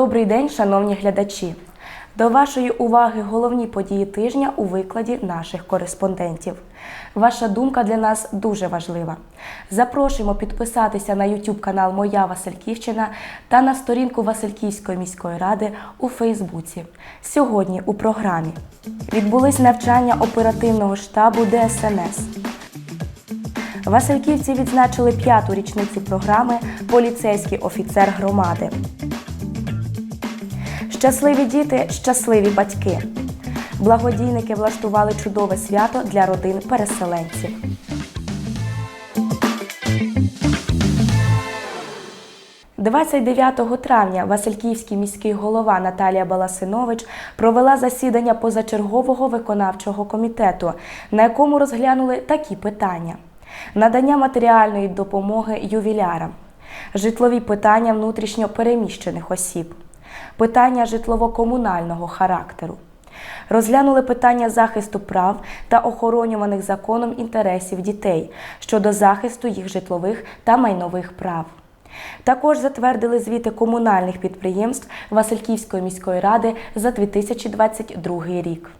Добрий день, шановні глядачі. До вашої уваги головні події тижня у викладі наших кореспондентів. Ваша думка для нас дуже важлива. Запрошуємо підписатися на YouTube канал Моя Васильківщина та на сторінку Васильківської міської ради у Фейсбуці. Сьогодні у програмі відбулись навчання оперативного штабу ДСНС. Васильківці відзначили п'яту річницю програми Поліцейський офіцер громади. Щасливі діти, щасливі батьки. Благодійники влаштували чудове свято для родин переселенців. – 29 травня Васильківський міський голова Наталія Баласинович провела засідання позачергового виконавчого комітету, на якому розглянули такі питання: надання матеріальної допомоги ювілярам, житлові питання внутрішньо переміщених осіб, питання житлово-комунального характеру. Розглянули питання захисту прав та охоронюваних законом інтересів дітей щодо захисту їх житлових та майнових прав. Також затвердили звіти комунальних підприємств Васильківської міської ради за 2022 рік.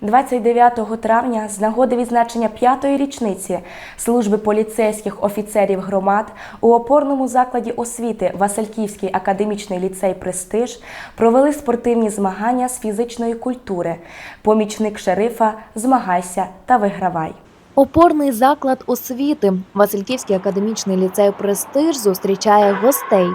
29 травня з нагоди відзначення п'ятої річниці служби поліцейських офіцерів громад у опорному закладі освіти Васильківський академічний ліцей Престиж провели спортивні змагання з фізичної культури. Помічник шерифа Змагайся та вигравай. Опорний заклад освіти Васильківський академічний ліцей Престиж зустрічає гостей.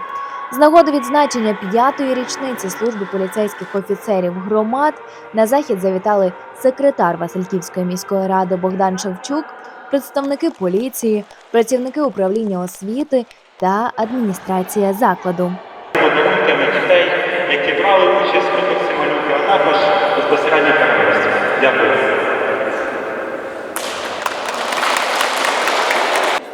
З нагоди відзначення п'ятої річниці служби поліцейських офіцерів громад на захід завітали секретар Васильківської міської ради Богдан Шевчук, представники поліції, працівники управління освіти та адміністрація закладу. подарунками дітей, які брали участь в конкурсі а також безпосередньо переможців. Дякую.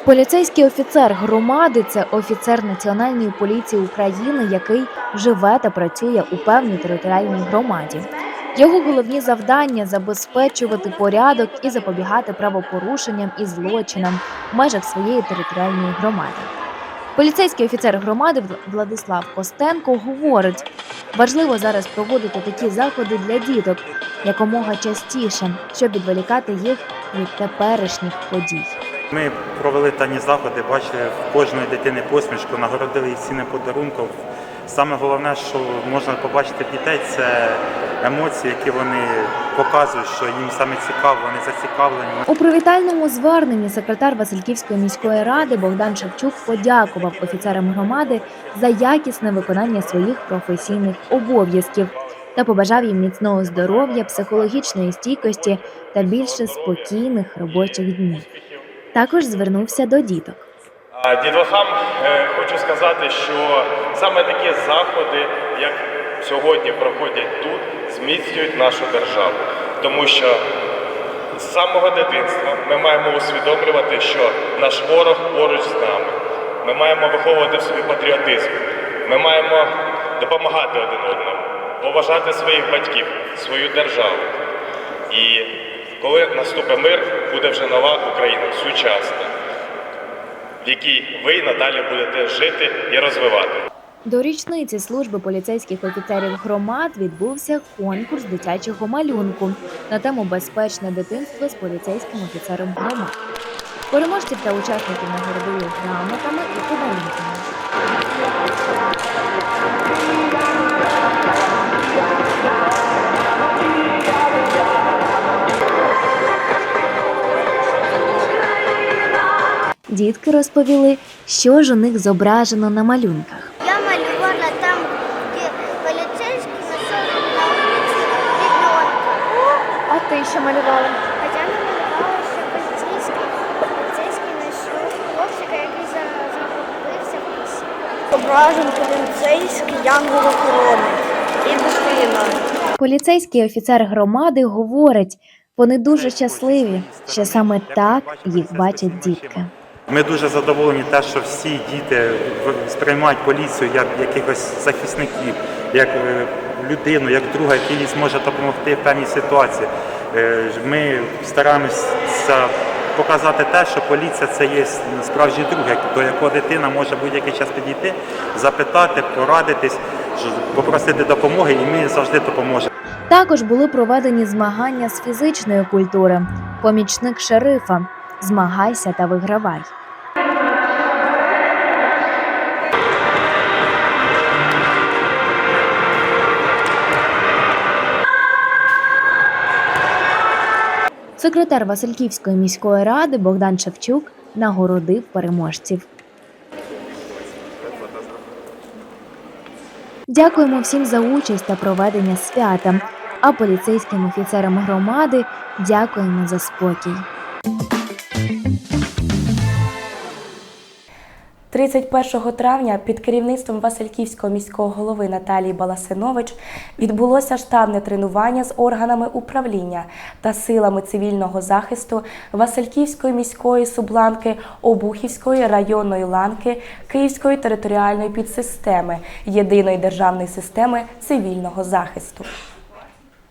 Поліцейський офіцер громади це офіцер Національної поліції України, який живе та працює у певній територіальній громаді. Його головні завдання забезпечувати порядок і запобігати правопорушенням і злочинам в межах своєї територіальної громади. Поліцейський офіцер громади Владислав Костенко говорить: важливо зараз проводити такі заходи для діток якомога частіше, щоб відволікати їх від теперішніх подій. Ми провели тані заходи, бачили в кожної дитини посмішку, нагородили їх цінним подарунком. Саме головне, що можна побачити в дітей, це емоції, які вони показують, що їм саме цікаво, вони зацікавлені. У привітальному зверненні секретар Васильківської міської ради Богдан Шевчук подякував офіцерам громади за якісне виконання своїх професійних обов'язків та побажав їм міцного здоров'я, психологічної стійкості та більше спокійних робочих днів. Також звернувся до діток. Дітлахам е, хочу сказати, що саме такі заходи, як сьогодні проходять тут, зміцнюють нашу державу. Тому що з самого дитинства ми маємо усвідомлювати, що наш ворог поруч з нами. Ми маємо виховувати в собі патріотизм. Ми маємо допомагати один одному, поважати своїх батьків, свою державу. І коли наступить мир, буде вже нова Україна, сучасна в якій ви надалі будете жити і розвивати. До річниці служби поліцейських офіцерів громад відбувся конкурс дитячого малюнку на тему Безпечне дитинство з поліцейським офіцером громад. Переможців та учасників нагородили грамотами і подарунками. Дітки розповіли, що ж у них зображено на малюнках. Я малювала там, де поліцейський знайшов на вулиці ребенка. А ти що малювала? А я намалювала, що поліцейський, поліцейський знайшов хлопчика, який за- загубився в лісі. Ображен поліцейський янгол охорони і дитина. Поліцейський офіцер громади говорить, вони дуже щасливі, що саме так їх бачать дітки. Ми дуже задоволені те, що всі діти сприймають поліцію як якихось захисників, як е, людину, як друга, який зможе допомогти в певній ситуації. Е, Ми стараємося показати те, що поліція це є справжній друг, до якого дитина може будь-який час підійти, запитати, порадитись, попросити допомоги, і ми завжди допоможемо. Також були проведені змагання з фізичної культури. Помічник шерифа. Змагайся та вигравай. Секретар Васильківської міської ради Богдан Шевчук нагородив переможців. Дякуємо всім за участь та проведення свята. А поліцейським офіцерам громади дякуємо за спокій. 31 травня під керівництвом Васильківського міського голови Наталії Баласинович відбулося штабне тренування з органами управління та силами цивільного захисту Васильківської міської субланки Обухівської районної ланки Київської територіальної підсистеми єдиної державної системи цивільного захисту.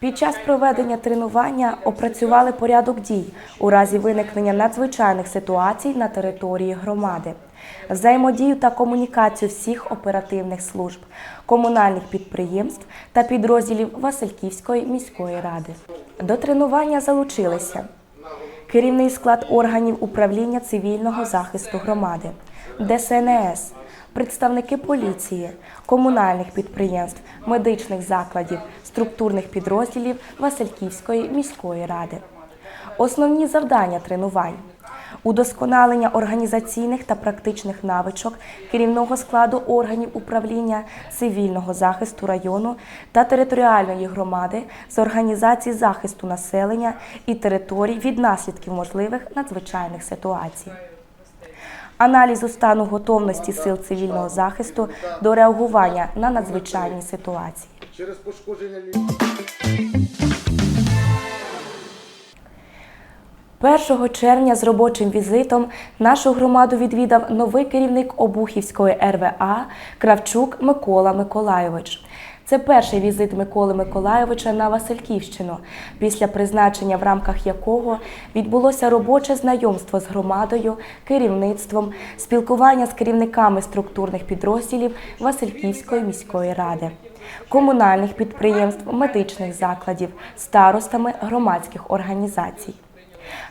Під час проведення тренування опрацювали порядок дій у разі виникнення надзвичайних ситуацій на території громади, взаємодію та комунікацію всіх оперативних служб, комунальних підприємств та підрозділів Васильківської міської ради. До тренування залучилися керівний склад органів управління цивільного захисту громади, ДСНС, представники поліції, комунальних підприємств, медичних закладів, структурних підрозділів Васильківської міської ради. Основні завдання тренувань. Удосконалення організаційних та практичних навичок керівного складу органів управління цивільного захисту району та територіальної громади з організації захисту населення і територій від наслідків можливих надзвичайних ситуацій аналізу стану готовності сил цивільного захисту до реагування на надзвичайні ситуації. через пошкодження лі- 1 червня з робочим візитом нашу громаду відвідав новий керівник Обухівської РВА Кравчук Микола Миколайович. Це перший візит Миколи Миколайовича на Васильківщину, після призначення, в рамках якого відбулося робоче знайомство з громадою, керівництвом, спілкування з керівниками структурних підрозділів Васильківської міської ради, комунальних підприємств, медичних закладів, старостами громадських організацій.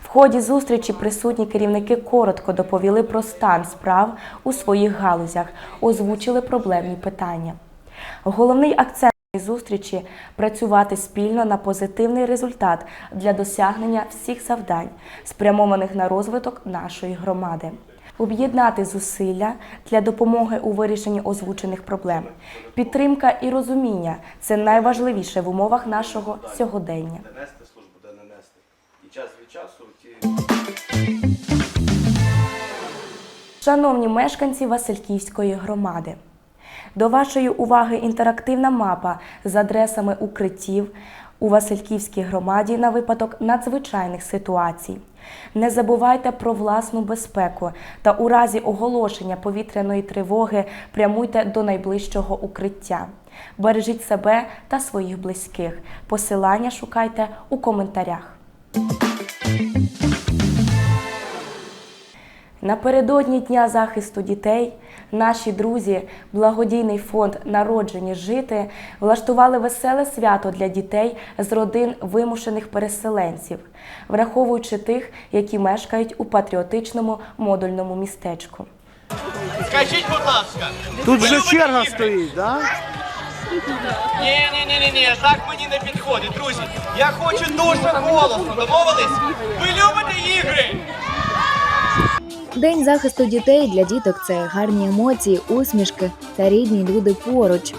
В ході зустрічі присутні керівники коротко доповіли про стан справ у своїх галузях, озвучили проблемні питання. Головний акцент зустрічі працювати спільно на позитивний результат для досягнення всіх завдань, спрямованих на розвиток нашої громади. Об'єднати зусилля для допомоги у вирішенні озвучених проблем. Підтримка і розуміння це найважливіше в умовах нашого сьогодення. де нести службу, де не. І час від часу Шановні мешканці Васильківської громади, до вашої уваги інтерактивна мапа з адресами укриттів у Васильківській громаді на випадок надзвичайних ситуацій. Не забувайте про власну безпеку та у разі оголошення повітряної тривоги прямуйте до найближчого укриття. Бережіть себе та своїх близьких. Посилання шукайте у коментарях. Напередодні Дня захисту дітей наші друзі, благодійний фонд Народжені жити влаштували веселе свято для дітей з родин вимушених переселенців, враховуючи тих, які мешкають у патріотичному модульному містечку. Скажіть, будь ласка, Тут ви же любите черга стоїть, да? Ні, ні, ні, ні, ні, так мені не підходить, друзі. Я хочу дуже голосно. Домовились? Ви любите ігри? День захисту дітей для діток це гарні емоції, усмішки та рідні люди поруч.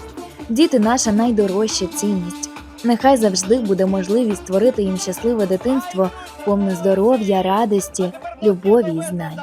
Діти наша найдорожча цінність. Нехай завжди буде можливість створити їм щасливе дитинство, повне здоров'я, радості, любові і знань.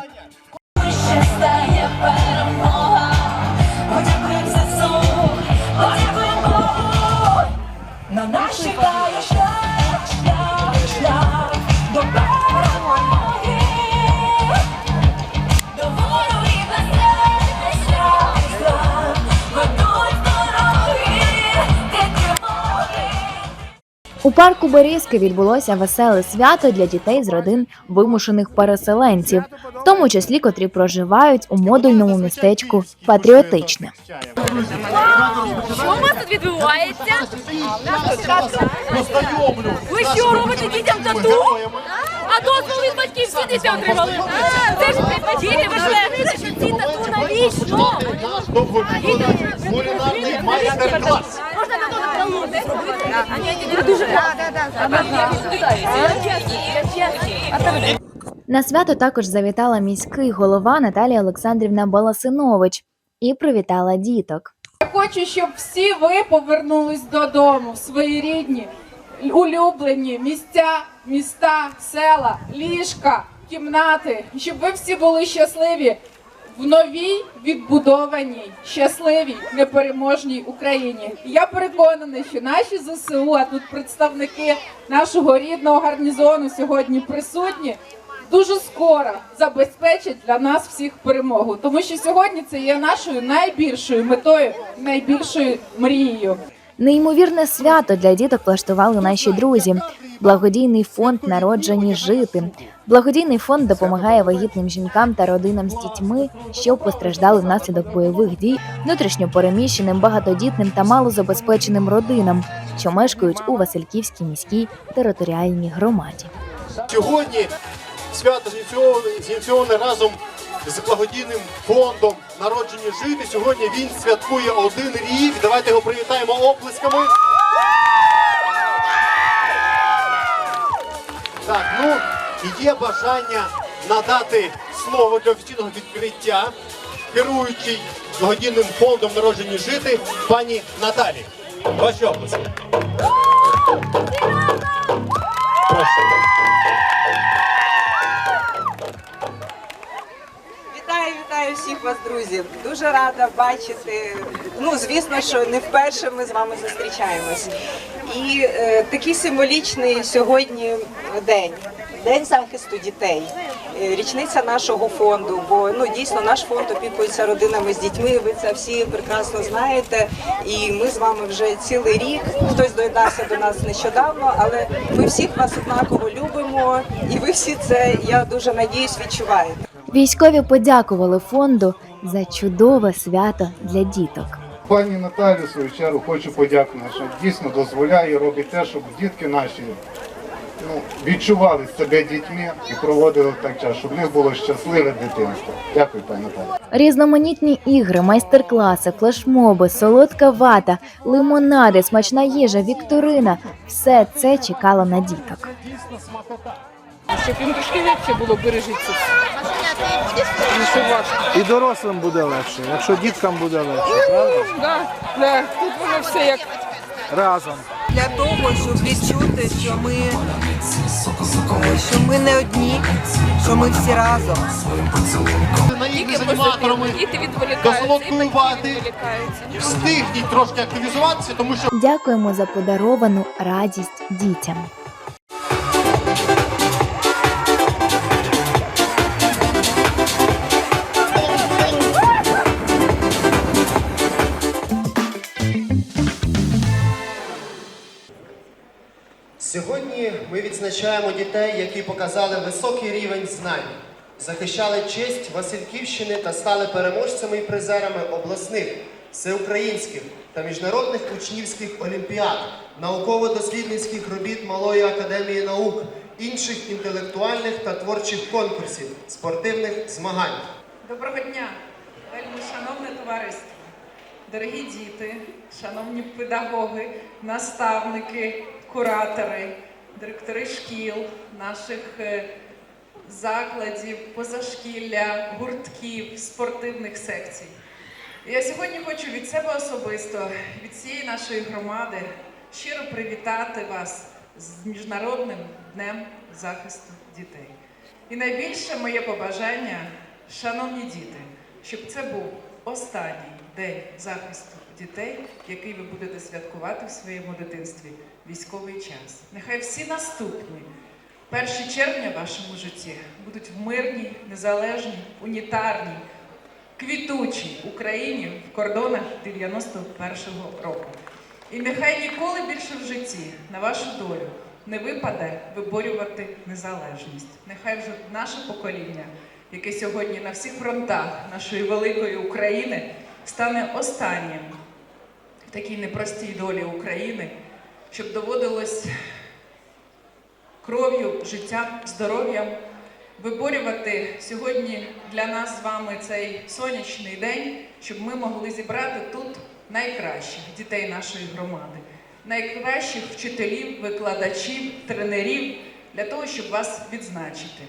У парку Берізки відбулося веселе свято для дітей з родин вимушених переселенців, в тому числі котрі проживають у модульному містечку Патріотичне. Що у вас тут відбувається? Ви що робите дітям тату? А дозвол від батьків всі діти отримали. Це ж діти, ви ж знаєте, що ці тату навіщо? Кулінарний майстер-клас. Можна тату на свято також завітала міський голова Наталія Олександрівна Баласинович і привітала діток. Я хочу, щоб всі ви повернулись додому в свої рідні, улюблені місця, міста, села, ліжка, кімнати, щоб ви всі були щасливі в новій відбудованій, щасливій, непереможній Україні. Я переконана, що наші ЗСУ, а тут представники нашого рідного гарнізону сьогодні присутні. Дуже скоро забезпечать для нас всіх перемогу, тому що сьогодні це є нашою найбільшою метою, найбільшою мрією. Неймовірне свято для діток влаштували наші друзі. Благодійний фонд народжені жити. Благодійний фонд допомагає вагітним жінкам та родинам з дітьми, що постраждали внаслідок бойових дій, внутрішньо переміщеним, багатодітним та малозабезпеченим родинам, що мешкають у Васильківській міській територіальній громаді. Сьогодні свято зініційоване- разом з благодійним фондом народжені жити. Сьогодні він святкує один рік. Давайте його привітаємо оплесками. Так, ну і є бажання надати слово для офіційного відкриття керуючий благодійним фондом народжені жити пані Наталі. Ваші оплески. Прошу. Всіх вас, друзі. Дуже рада бачити. Ну, звісно, що не вперше ми з вами зустрічаємось. І е, такий символічний сьогодні день. День захисту дітей, Е, річниця нашого фонду. Бо ну дійсно наш фонд опікується родинами з дітьми. Ви це всі прекрасно знаєте. І ми з вами вже цілий рік. Хтось доєднався до нас нещодавно, але ми всіх вас однаково любимо, і ви всі це я дуже надіюсь відчуваєте. Військові подякували фонду за чудове свято для діток. Пані Наталі, в свою чергу, хочу подякувати, що дійсно дозволяє і робить те, щоб дітки наші ну, відчували себе дітьми і проводили так час, щоб в них було щасливе дитинство. Дякую, пані Наталі. Різноманітні ігри, майстер-класи, флешмоби, солодка вата, лимонади, смачна їжа, вікторина все це чекало на діток. Щоб їм трошки легше було бережіться. І дорослим буде легше, якщо діткам буде легше, правда? Да, да, тут воно все як Разом. для того, щоб відчути, що ми, що ми не одні, що ми всі разом. Діти відволікаються, солодкої відволікаються. Встигніть трошки активізуватися, тому що Дякуємо за подаровану радість дітям. Сьогодні ми відзначаємо дітей, які показали високий рівень знань, захищали честь Васильківщини та стали переможцями і призерами обласних, всеукраїнських та міжнародних учнівських олімпіад, науково-дослідницьких робіт Малої академії наук, інших інтелектуальних та творчих конкурсів, спортивних змагань. Доброго дня, вельми шановне товариство, дорогі діти, шановні педагоги, наставники, куратори, директори шкіл, наших е, закладів, позашкілля, гуртків, спортивних секцій. Я сьогодні хочу від себе особисто, від всієї нашої громади щиро привітати вас з Міжнародним днем захисту дітей. І найбільше моє побажання, шановні діти, щоб це був останній день захисту дітей, який ви будете святкувати в своєму дитинстві військовий час. Нехай всі наступні перші червня в вашому житті будуть в мирній, незалежній, унітарній, квітучій Україні в кордонах 91-го року. І нехай ніколи більше в житті на вашу долю не випаде виборювати незалежність. Нехай вже наше покоління, яке сьогодні на всіх фронтах нашої великої України, стане останнім в такій непростій долі України, щоб доводилось кров'ю, життям, здоров'ям виборювати сьогодні для нас з вами цей сонячний день, щоб ми могли зібрати тут найкращих дітей нашої громади, найкращих вчителів, викладачів, тренерів для того, щоб вас відзначити.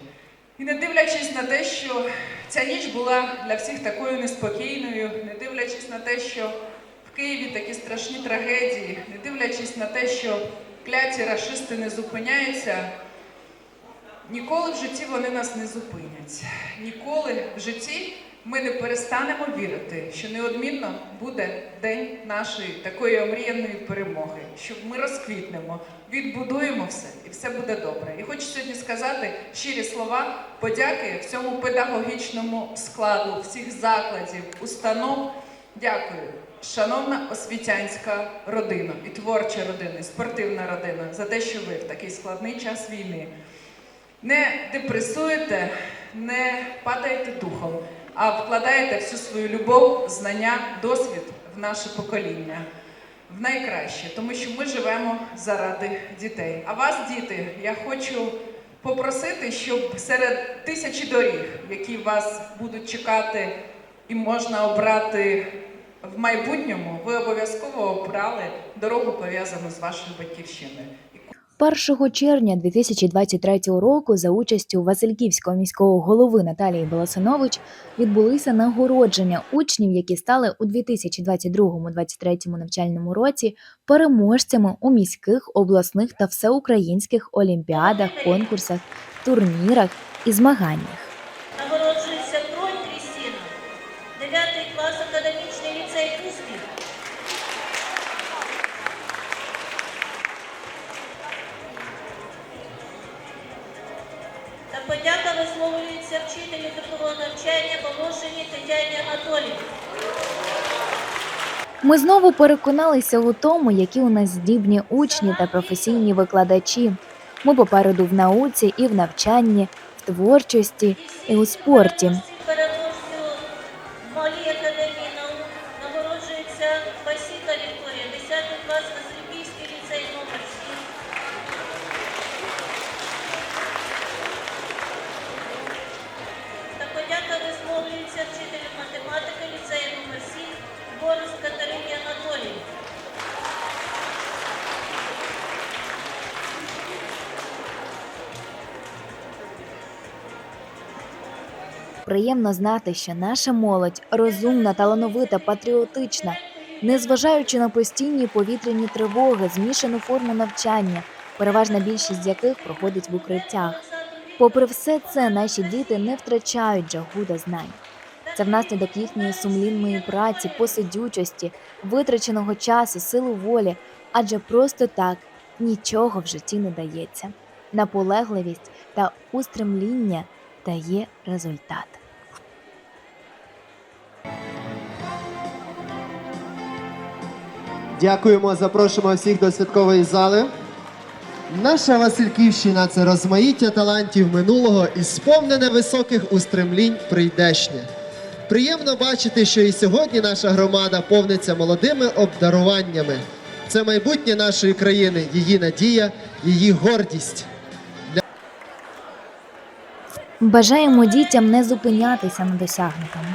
І не дивлячись на те, що ця ніч була для всіх такою неспокійною, не дивлячись на те, що Києві такі страшні трагедії, не дивлячись на те, що кляті рашисти не зупиняються, ніколи в житті вони нас не зупинять. Ніколи в житті ми не перестанемо вірити, що неодмінно буде день нашої такої омріяної перемоги, що ми розквітнемо, відбудуємо все і все буде добре. І хочу сьогодні сказати щирі слова подяки всьому педагогічному складу всіх закладів, установ. Дякую, шановна освітянська родина і творча родина, і спортивна родина, за те, що ви в такий складний час війни не депресуєте, не падаєте духом, а вкладаєте всю свою любов, знання, досвід в наше покоління. В найкраще, тому що ми живемо заради дітей. А вас, діти, я хочу попросити, щоб серед тисячі доріг, які вас будуть чекати і можна обрати майбутньому, ви обов'язково обрали дорогу пов'язану з вашою батьківщиною. 1 червня 2023 року за участю Васильківського міського голови Наталії Баласинович відбулися нагородження учнів, які стали у 2022-2023 навчальному році переможцями у міських, обласних та всеукраїнських олімпіадах, конкурсах, турнірах і змаганнях. Тетяні Анатоліївні. Ми знову переконалися у тому, які у нас здібні учні та професійні викладачі. Ми попереду в науці і в навчанні, в творчості і у спорті. Приємно знати, що наша молодь розумна, талановита, патріотична, незважаючи на постійні повітряні тривоги, змішану форму навчання, переважна більшість яких проходить в укриттях. Попри все це, наші діти не втрачають жагу до знань. Це внаслідок їхньої сумлінної праці, посидючості, витраченого часу, сили волі, адже просто так нічого в житті не дається. Наполегливість та устремління дає результат. Дякуємо, запрошуємо всіх до святкової зали. Наша Васильківщина це розмаїття талантів минулого і сповнене високих устремлінь прийдешнє. Приємно бачити, що і сьогодні наша громада повниться молодими обдаруваннями. Це майбутнє нашої країни, її надія, її гордість. Бажаємо дітям не зупинятися на досягнутому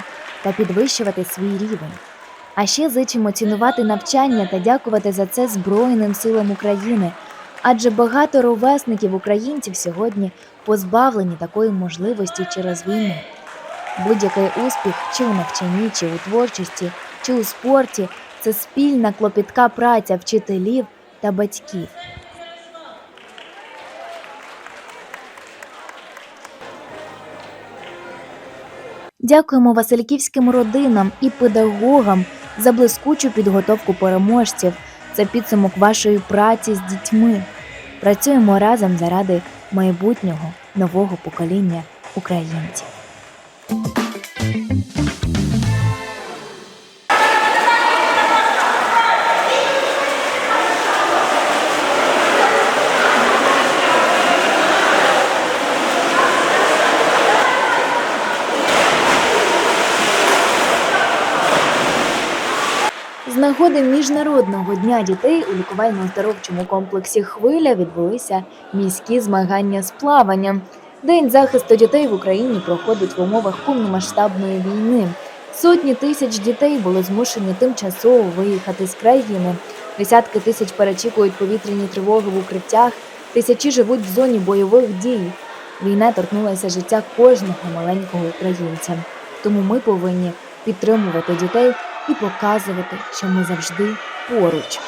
та підвищувати свій рівень. А ще зичимо цінувати навчання та дякувати за це Збройним силам України, адже багато ровесників українців сьогодні позбавлені такої можливості через війну. Будь-який успіх чи у навчанні, чи у творчості, чи у спорті це спільна клопітка праця вчителів та батьків. Дякуємо Васильківським родинам і педагогам за блискучу підготовку переможців. Це підсумок вашої праці з дітьми. Працюємо разом заради майбутнього нового покоління українців. Нагоди міжнародного дня дітей у лікувально-оздоровчому комплексі Хвиля відбулися міські змагання з плавання. День захисту дітей в Україні проходить в умовах повномасштабної війни. Сотні тисяч дітей були змушені тимчасово виїхати з країни. Десятки тисяч перечікують повітряні тривоги в укриттях, тисячі живуть в зоні бойових дій. Війна торкнулася життя кожного маленького українця. Тому ми повинні підтримувати дітей і показувати, що ми завжди поруч.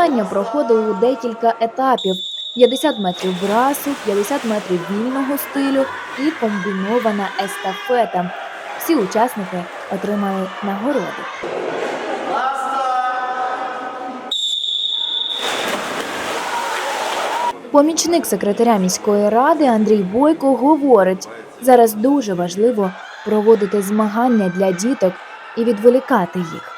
Змагання проходили у декілька етапів: 50 метрів брасу, 50 метрів вільного стилю і комбінована естафета. Всі учасники отримали нагороди. Помічник секретаря міської ради Андрій Бойко говорить: зараз дуже важливо проводити змагання для діток і відволікати їх.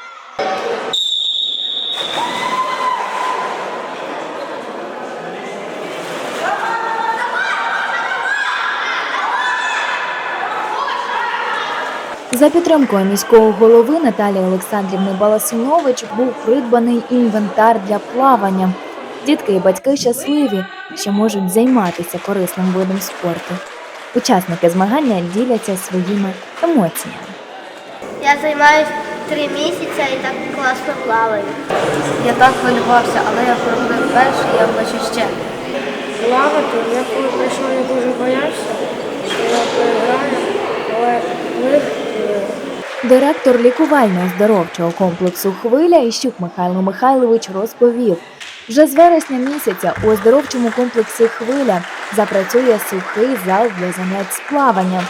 За підтримкою міського голови Наталії Олександрівни Баласунович був придбаний інвентар для плавання. Дітки і батьки щасливі, що можуть займатися корисним видом спорту. Учасники змагання діляться своїми емоціями. Я займаюся три місяці і так класно плаваю. Я так хвилювався, але я пробив перший, я хочу ще. Плавати, я коли прийшов, я дуже боявся, що я програю, але виграв. Директор лікувально-оздоровчого комплексу Хвиля Іщук Михайло Михайлович розповів, вже з вересня місяця у оздоровчому комплексі Хвиля запрацює сухий зал для занять з плавання.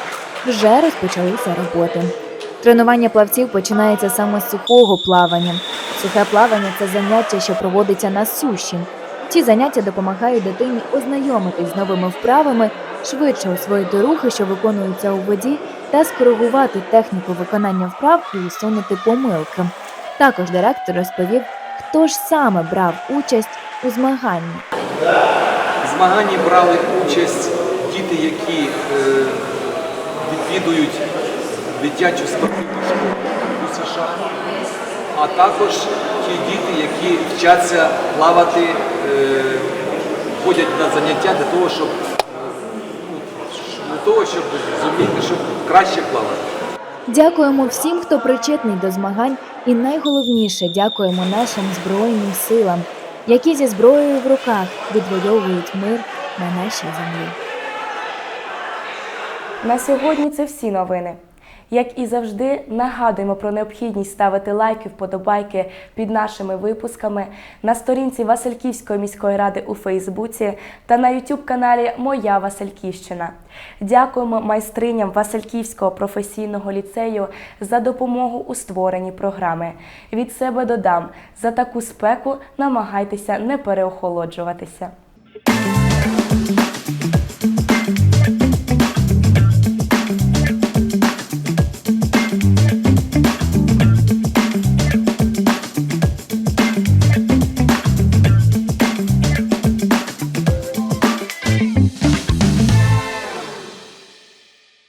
Вже розпочалися роботи. Тренування плавців починається саме з сухого плавання. Сухе плавання це заняття, що проводиться на суші. Ці заняття допомагають дитині ознайомитись з новими вправами, швидше освоїти рухи, що виконуються у воді, та скоригувати техніку виконання вправ і усунути помилки. Також директор розповів, хто ж саме брав участь у змаганні. В змаганні брали участь діти, які е, відвідують дитячу спортивну школу у США, а також ті діти, які вчаться плавати, е, ходять на заняття для того, щоб, е, ну, для того, щоб зуміти, щоб краще плавати. Дякуємо всім, хто причетний до змагань, і найголовніше дякуємо нашим збройним силам, які зі зброєю в руках відвоюють мир на нашій землі. На сьогодні це всі новини. Як і завжди, нагадуємо про необхідність ставити лайки, вподобайки під нашими випусками на сторінці Васильківської міської ради у Фейсбуці та на youtube каналі Моя Васильківщина. Дякуємо майстриням Васильківського професійного ліцею за допомогу у створенні програми. Від себе додам за таку спеку намагайтеся не переохолоджуватися.